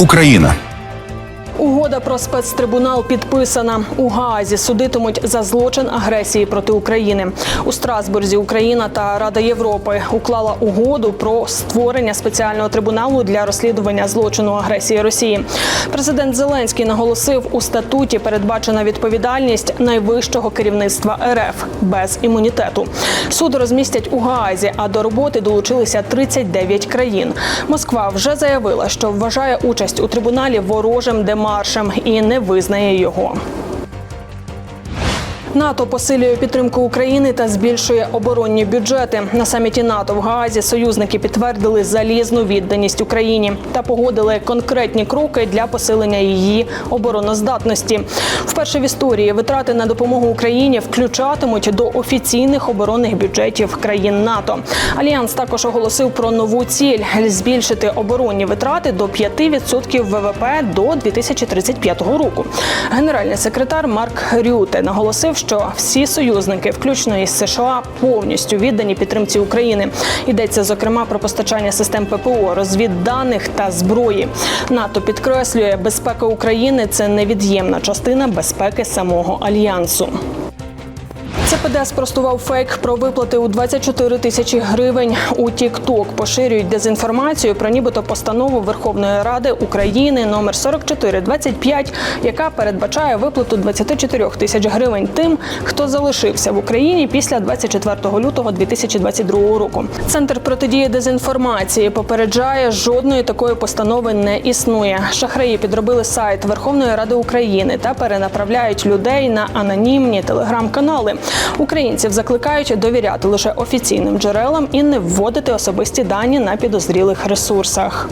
Україна. Угода про спецтрибунал підписана у Гаазі. Судитимуть за злочин агресії проти України. У Страсбурзі Україна та Рада Європи уклала угоду про створення спеціального трибуналу для розслідування злочину агресії Росії. Президент Зеленський наголосив, у статуті передбачена відповідальність найвищого керівництва РФ без імунітету. Суд розмістять у Гаазі, а до роботи долучилися 39 країн. Москва вже заявила, що вважає участь у трибуналі ворожим демаршем і не визнає його. НАТО посилює підтримку України та збільшує оборонні бюджети. На саміті НАТО в Гаазі союзники підтвердили залізну відданість Україні та погодили конкретні кроки для посилення її обороноздатності. Вперше в історії витрати на допомогу Україні включатимуть до офіційних оборонних бюджетів країн НАТО. Альянс також оголосив про нову ціль збільшити оборонні витрати до 5% ВВП до 2035 року. Генеральний секретар Марк Рюте наголосив, що всі союзники, включно із США, повністю віддані підтримці України. Йдеться зокрема про постачання систем ППО, розвідданих та зброї. НАТО підкреслює, безпека України це невід'ємна частина безпеки самого альянсу. ЦПД спростував фейк про виплати у 24 тисячі гривень у TikTok. Поширюють дезінформацію про нібито постанову Верховної Ради України номер 4425, яка передбачає виплату 24 тисяч гривень тим, хто залишився в Україні після 24 лютого 2022 року. Центр протидії дезінформації попереджає, жодної такої постанови не існує. Шахраї підробили сайт Верховної Ради України та перенаправляють людей на анонімні телеграм-канали. Українців закликають довіряти лише офіційним джерелам і не вводити особисті дані на підозрілих ресурсах.